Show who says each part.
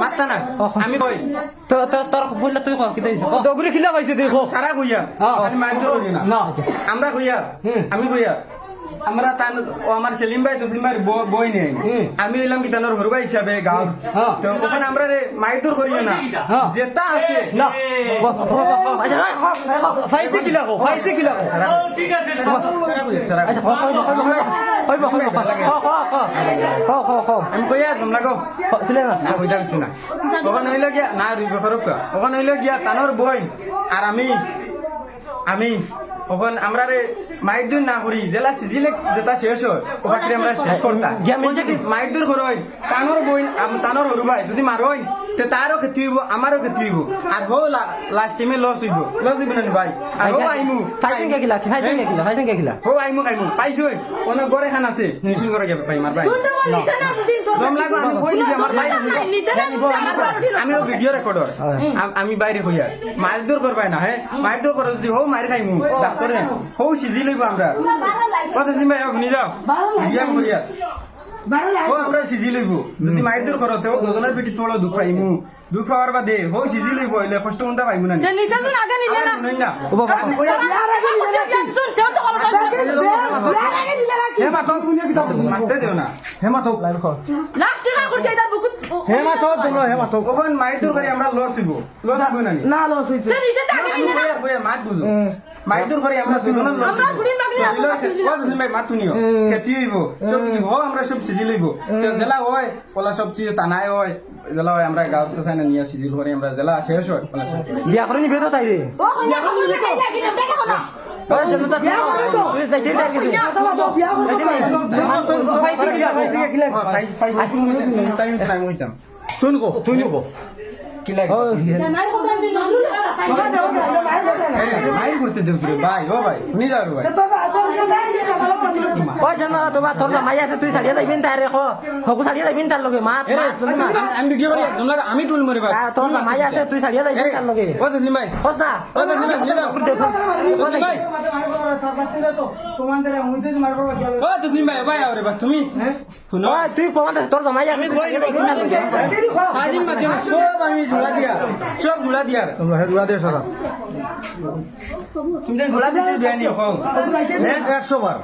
Speaker 1: মাত্তা না। আমি কই?
Speaker 2: তো- তো- তোর বললে তুই হইছে? ক।
Speaker 3: দগরি খিলা পাইছে তুই কো
Speaker 1: সারা কইয়া। আমি মাইন্ড করি না।
Speaker 3: না
Speaker 1: আমরা কইয়া। আমি কইয়া আমরা তান ও আমার সেলিম ভাই তসলিম ভাই বই নেই। আমি হইলাম কিতানোর ঘর ভাই হিসাবে গাঁর
Speaker 3: হ্যাঁ।
Speaker 1: তো ওখানে আমরা রে মাইদুর করিও না। যেটা আছে।
Speaker 3: না।
Speaker 2: আচ্ছা,
Speaker 3: কিলা কো কিলা কো।
Speaker 1: সারা কইয়া, আমি কইয়া তোমরা কও
Speaker 2: ছিলে না?
Speaker 1: না কইতা কিছু না ওখানে হইল গিয়া না রুইবে ফরক ওখানে হইল গিয়া তানোর বই আর আমি আমি ওখান আমরা রে মাইট দূর না করি জেলা সিজিলে যেটা শেষ হয়। ওখানে আমরা শেষ করতাম মাইট দূর করই তানোর বই আম- তানোর হরু ভাই যদি মারই তে তারও ক্ষতি হইব আমারও ক্ষতি হইব। আর হো লাস্ট টাইমে লস হইব। লস হইব না ভাই আর হো আইমু।
Speaker 2: ফাইছেন কে কিলা? ফাইছেন কে কিলা? ফাইছেন কে কিলা?
Speaker 1: হো আইমু আইমু। পাইছই অনেক গড়ে খান আছে। নিশ্চিন করে যাবে পাই মার ভাই। দম লাগো আমি কই দিছি আমার ভাই। আমি ও ভিডিও রেকর্ডর আমি বাইরে হইয়া। মায়ের দূর করবাই না হ্যাঁ মায়ের দূর করে যদি হো মায়ের খাইমু। ডাক্তারে। হো সিজি লইব আমরা। কত দিন ভাই আপনি যাও। ভিডিও করিয়া। হো আমরা সিজি লইব যদি মায়ের দূর করতে হো গগনের চলো দুঃখ পাইমু দুঃখ পাওয়ার বাদে হো সিজি লইব হইলে কষ্ট মন্তা পাইমু না
Speaker 2: ও বাবা।
Speaker 1: হেমা তো মারতে দিও না হেমা তো
Speaker 3: হেমা তো তোমরা হেমা তো
Speaker 1: কখন মায়ের দূর করে আমরা লস হইব লস হইব না না
Speaker 3: লস
Speaker 1: কইয়া মাত বুঝো মাইর দূর করে আমরা দুজনের লস ভাই মাত খেতি হইব। সব কিছু হ আমরা সব সিজি লইব। জেলা হয় পলা সব চিজ তানাই হয়। জেলা হয় আমরা গাঁর সোসাইনা নিয়ে সিজিল করে আমরা জেলা শেষ হয় পলা সব
Speaker 2: বিয়া করে নিবে তো তাই রে?
Speaker 1: কিলা করতে দেব ভাই ও ভাই শুনি যাও রে ভাই
Speaker 2: ওই জন্য তোমার তোর মাই আছে তুই সারিয়া যাইবিন তার রেখো হকু সারিয়া যাইবিন তার লগে মা
Speaker 1: আমি ভিডিও করি তোমরা আমি তুল মরে ভাই
Speaker 2: তোর মাই আছে তুই সারিয়া যাইবিন তার লগে
Speaker 1: ও তুলি ভাই
Speaker 2: কস না
Speaker 1: ও তুলি ভাই শুনি যাও
Speaker 2: ও
Speaker 1: ভাই ও তুলি ভাই ভাই আরে ভাই তুমি শুনো
Speaker 2: তুই প্রমাণ তোর যাইবিন তার লগে
Speaker 1: আজিম মাধ্যমে সব আমি ঝুলা দিয়া সব ঝুলা দিয়া
Speaker 3: তোমরা হে দুলা দে সারা
Speaker 1: তুমি ঘোড়া দিতে দেয়নি এখন
Speaker 3: একশো বার।